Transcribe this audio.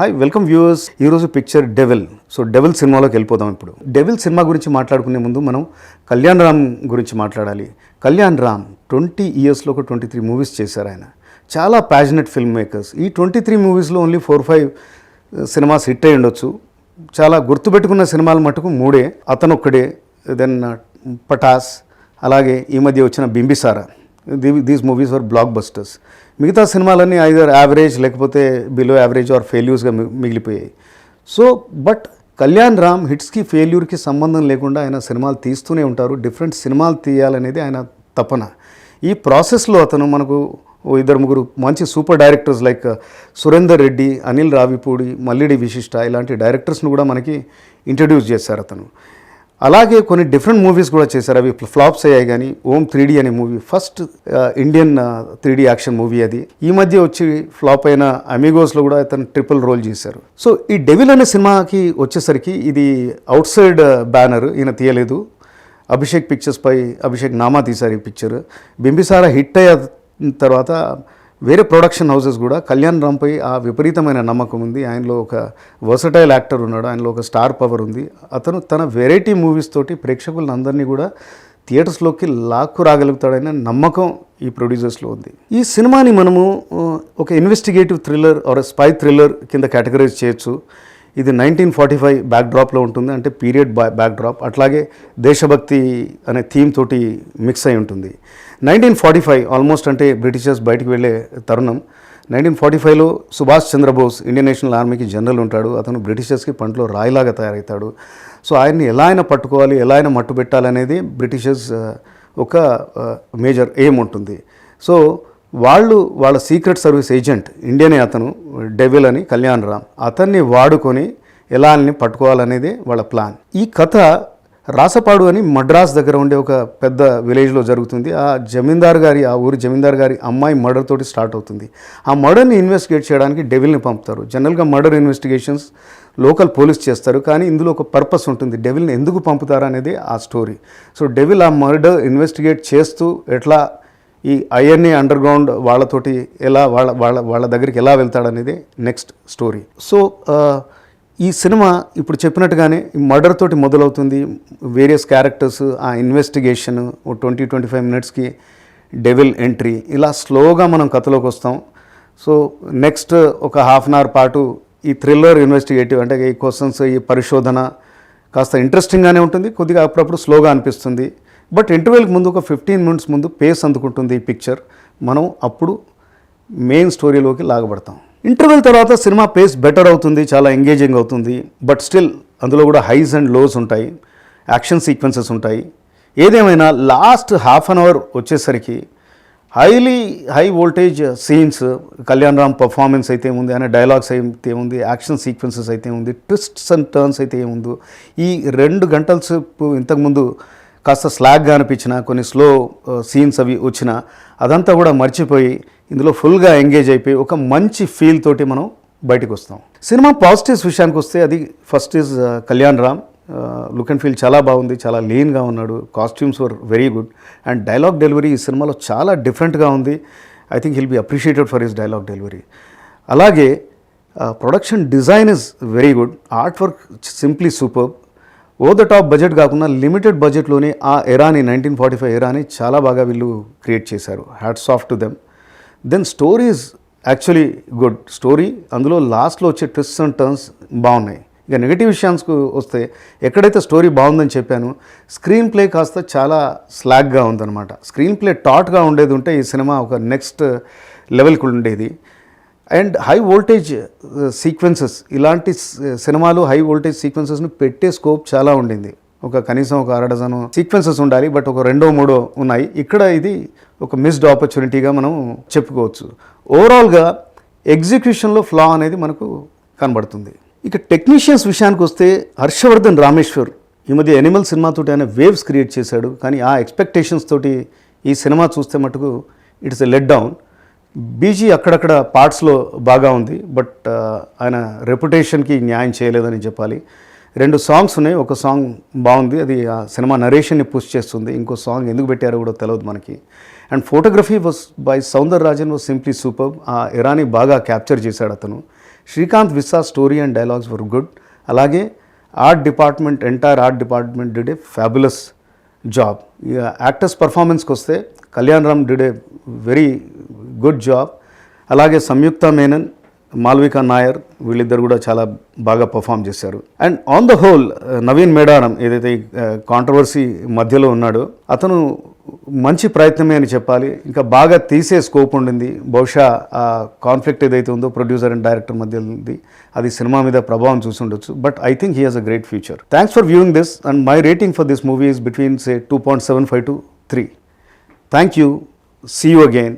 Hi welcome viewers ఈరోజు picture devil so devil సినిమాలోకి వెళ్ళిపోదాం ఇప్పుడు. డెవిల్ సినిమా గురించి మాట్లాడుకునే ముందు మనం కళ్యాణ్ రామ్ గురించి మాట్లాడాలి. కళ్యాణ్ రామ్ ట్వంటీ ఇయర్స్లో ఒక ట్వంటీ త్రీ మూవీస్ చేశారు ఆయన. చాలా ప్యాషనెట్ ఫిల్మ్ మేకర్స్ ఈ ట్వంటీ త్రీ మూవీస్లో only four five cinemas hit అయి ఉండొచ్చు. చాలా గుర్తుపెట్టుకున్న సినిమాలు మటుకు మూడే. అతనొక్కడే దెన్ uh, పటాస్ అలాగే ఈ మధ్య వచ్చిన Bimbisara. These movies are blockbusters మిగతా సినిమాలన్నీ ఐదర్ యావరేజ్ లేకపోతే బిలో యావరేజ్ ఆర్ ఫెయిల్యూర్స్గా మిగిలిపోయాయి. సో బట్ కళ్యాణ్ రామ్ హిట్స్కి ఫెయిల్యూర్కి సంబంధం లేకుండా ఆయన సినిమాలు తీస్తూనే ఉంటారు. డిఫరెంట్ సినిమాలు తీయాలనేది ఆయన తపన. ఈ ప్రాసెస్లో అతను మనకు ఓ ఇద్దరు ముగ్గురు మంచి super directors like Surender Reddy Anil Ravipudi Mallidi Vassishta ఇలాంటి డైరెక్టర్స్ను కూడా మనకి ఇంట్రడ్యూస్ చేశారు అతను. అలాగే కొన్ని డిఫరెంట్ మూవీస్ కూడా చేశారు. అవి ఫ్లాప్స్ అయ్యాయి కానీ ఓం త్రీ అనే movie first Indian three action movie అది. ఈ మధ్య వచ్చి ఫ్లాప్ అయిన అమిగోస్లో కూడా అతను ట్రిపుల్ రోల్ చేశారు. సో ఈ డెవిల్ అనే సినిమాకి వచ్చేసరికి ఇది అవుట్ సైడ్ బ్యానర్ ఈయన తీయలేదు. అభిషేక్ పిక్చర్స్ పై అభిషేక్ నామా తీశారు ఈ పిక్చర్ బింబిసారా హిట్ అయ్యే తర్వాత వేరే ప్రొడక్షన్ హౌసెస్ కూడా కళ్యాణ్ రామ్పై ఆ విపరీతమైన నమ్మకం ఉంది. ఆయనలో ఒక వర్సటైల్ యాక్టర్ ఉన్నాడు ఆయనలో ఒక స్టార్ పవర్ ఉంది. అతను తన వెరైటీ మూవీస్ తోటి ప్రేక్షకులను అందరినీ కూడా థియేటర్స్లోకి లాక్కు రాగలుగుతాడనే నమ్మకం ఈ ప్రొడ్యూసర్స్లో ఉంది. ఈ సినిమాని మనము ఒక investigative thriller or spy thriller కింద కేటగరైజ్ చేయొచ్చు. ఇది నైన్టీన్ ఫార్టీ ఫైవ్ బ్యాక్ డ్రాప్లో ఉంటుంది. అంటే పీరియడ్ బ్యాక్ డ్రాప్ అట్లాగే దేశభక్తి అనే థీమ్ తోటి మిక్స్ అయి ఉంటుంది. నైన్టీన్ ఫార్టీ ఫైవ్ ఆల్మోస్ట్ అంటే బ్రిటిషర్స్ బయటికి వెళ్ళే తరుణం. నైన్టీన్ ఫార్టీ ఫైవ్లో సుభాష్ చంద్రబోస్ ఇండియన్ నేషనల్ ఆర్మీకి జనరల్ ఉంటాడు. అతను బ్రిటిషర్స్కి పంటలో రాయిలాగా తయారవుతాడు. సో ఆయన్ని ఎలా అయినా పట్టుకోవాలి ఎలా అయినా మట్టు పెట్టాలనేది బ్రిటిషర్స్ ఒక మేజర్ ఎయిమ్ ఉంటుంది. సో వాళ్ళు వాళ్ళ సీక్రెట్ సర్వీస్ ఏజెంట్ ఇండియనే అతను డెవిల్ అని కళ్యాణ్ రామ్. అతన్ని వాడుకొని ఎలా పట్టుకోవాలనేది వాళ్ళ ప్లాన్. ఈ కథ రాసపాడు అని మడ్రాస్ దగ్గర ఉండే ఒక పెద్ద విలేజ్లో జరుగుతుంది. ఆ జమీందార్ గారి ఆ ఊరి జమీందార్ గారి అమ్మాయి మర్డర్ తోటి స్టార్ట్ అవుతుంది. ఆ మర్డర్ని ఇన్వెస్టిగేట్ చేయడానికి డెవిల్ని పంపుతారు. జనరల్గా మర్డర్ ఇన్వెస్టిగేషన్స్ లోకల్ పోలీస్ చేస్తారు. కానీ ఇందులో ఒక పర్పస్ ఉంటుంది. డెవిల్ని ఎందుకు పంపుతారు అనేది ఆ స్టోరీ. సో డెవిల్ ఆ మర్డర్ ఇన్వెస్టిగేట్ చేస్తూ ఎట్లా ఈ ఐఎన్ఏ అండర్ గ్రౌండ్ వాళ్ళతోటి ఎలా వాళ్ళ వాళ్ళ వాళ్ళ దగ్గరికి ఎలా వెళ్తాడనేది నెక్స్ట్ స్టోరీ. సో ఈ సినిమా ఇప్పుడు చెప్పినట్టుగానే మర్డర్ తోటి మొదలవుతుంది. వేరియస్ క్యారెక్టర్స్ ఆ ఇన్వెస్టిగేషన్ ట్వంటీ ట్వంటీ ఫైవ్ మినిట్స్కి డెవిల్ ఎంట్రీ. ఇలా స్లోగా మనం కథలోకి వస్తాం. సో నెక్స్ట్ ఒక హాఫ్ అన్ అవర్ పాటు ఈ థ్రిల్లర్ ఇన్వెస్టిగేటివ్ అంటే ఈ క్వశ్చన్స్ ఈ పరిశోధన కాస్త ఇంట్రెస్టింగ్గానే ఉంటుంది. కొద్దిగా అప్పుడప్పుడు స్లోగా అనిపిస్తుంది. బట్ ఇంటర్వెల్కి ముందు ఒక ఫిఫ్టీన్ మినిట్స్ ముందు పేస్ అందుకుంటుంది ఈ పిక్చర్. మనం అప్పుడు మెయిన్ స్టోరీలోకి లాగబడతాం. ఇంటర్వెల్ తర్వాత సినిమా పేస్ బెటర్ అవుతుంది చాలా ఎంగేజింగ్ అవుతుంది. బట్ స్టిల్ అందులో కూడా హైస్ అండ్ లోస్ ఉంటాయి యాక్షన్ సీక్వెన్సెస్ ఉంటాయి. ఏదేమైనా లాస్ట్ హాఫ్ అన్ అవర్ వచ్చేసరికి highly high voltage scenes Kalyan Ram performance అయితే ఉంది అనే డైలాగ్స్ అయితే ఉంది యాక్షన్ సీక్వెన్సెస్ అయితే ఉంది ట్విస్ట్స్ అండ్ టర్న్స్ అయితే ఏముందో. ఈ రెండు గంటల సేపు ఇంతకుముందు కాస్త స్లాగ్గా అనిపించిన కొన్ని స్లో సీన్స్ అవి వచ్చిన అదంతా కూడా మర్చిపోయి ఇందులో ఫుల్గా ఎంగేజ్ అయిపోయి ఒక మంచి ఫీల్ తోటి మనం బయటకు వస్తాం. సినిమా పాజిటివ్స్ విషయానికి వస్తే అది first is Kalyan Ram. Look and feel చాలా బాగుంది చాలా లీన్గా ఉన్నాడు costumes were very good and dialogue delivery ఈ సినిమాలో చాలా డిఫరెంట్గా ఉంది. I think he'll be appreciated for his dialogue delivery అలాగే production design is very good art work simply super over the top budget కాకుండా లిమిటెడ్ బడ్జెట్లోనే ఆ ఎరాని నైన్టీన్ ఫార్టీ ఫైవ్ ఎరాని చాలా బాగా వీళ్ళు క్రియేట్ చేశారు. Hats off to them then stories actually good story అందులో లాస్ట్లో వచ్చే ట్విస్ట్ అండ్ టర్న్స్ బాగున్నాయి. ఇక నెగిటివ్ విషయాన్స్కు వస్తే ఎక్కడైతే స్టోరీ బాగుందని చెప్పాను స్క్రీన్ ప్లే కాస్త చాలా స్లాగ్గా ఉందన్నమాట. స్క్రీన్ ప్లే టాట్గా ఉండేది ఉంటే ఈ సినిమా ఒక నెక్స్ట్ లెవెల్కి ఉండేది. And high voltage uh, sequences ఇలాంటి uh, సినిమాలు హై వోల్టేజ్ సీక్వెన్సెస్ని పెట్టే స్కోప్ చాలా ఉండింది. ఒక కనీసం ఒక అరడజను సీక్వెన్సెస్ ఉండాలి బట్ ఒక రెండో మూడో ఉన్నాయి. ఇక్కడ ఇది ఒక మిస్డ్ ఆపర్చునిటీగా మనం చెప్పుకోవచ్చు. ఓవరాల్గా ఎగ్జిక్యూషన్లో ఫ్లా అనేది మనకు కనబడుతుంది. ఇక టెక్నీషియన్స్ విషయానికి వస్తే హర్షవర్ధన్ రామేశ్వర్ ఈ మధ్య ఎనిమల్ సినిమాతో ఆయన వేవ్స్ క్రియేట్ చేశాడు. కానీ ఆ ఎక్స్పెక్టేషన్స్ తోటి ఈ సినిమా చూస్తే మటుకు it's a let down BG అక్కడక్కడ పార్ట్స్లో బాగా ఉంది బట్ ఆయన రెప్యుటేషన్కి న్యాయం చేయలేదని చెప్పాలి. రెండు సాంగ్స్ ఉన్నాయి ఒక సాంగ్ బాగుంది అది ఆ సినిమా నరేషన్ని పుష్ చేస్తుంది ఇంకో సాంగ్ ఎందుకు పెట్టారో కూడా తెలియదు మనకి. And photography was by Soundar Rajan was simply super ఆ ఇరానీ బాగా క్యాప్చర్ చేశాడు అతను. Srikanth Vissa story and dialogues were good. అలాగే art department entire art department did a fabulous job. Actors పర్ఫార్మెన్స్కి వస్తే Kalyan Ram did a very good job. అలాగే సంయుక్త మేనన్ మాల్వికా నాయర్ వీళ్ళిద్దరు కూడా చాలా బాగా పర్ఫామ్ చేశారు. And on the whole Naveen Medaram ఏదైతే controversy మధ్యలో ఉన్నాడో అతను మంచి ప్రయత్నమే అని చెప్పాలి. ఇంకా బాగా తీసే స్కోప్ ఉండింది. బహుశా ఆ కాన్ఫ్లిక్ట్ ఏదైతే ఉందో ప్రొడ్యూసర్ అండ్ డైరెక్టర్ మధ్య ఉంది అది సినిమా మీద ప్రభావం చూసి ఉండొచ్చు but I think he has a great future thanks for viewing this and my rating for this movie is between say two point seven five to three thank you see you again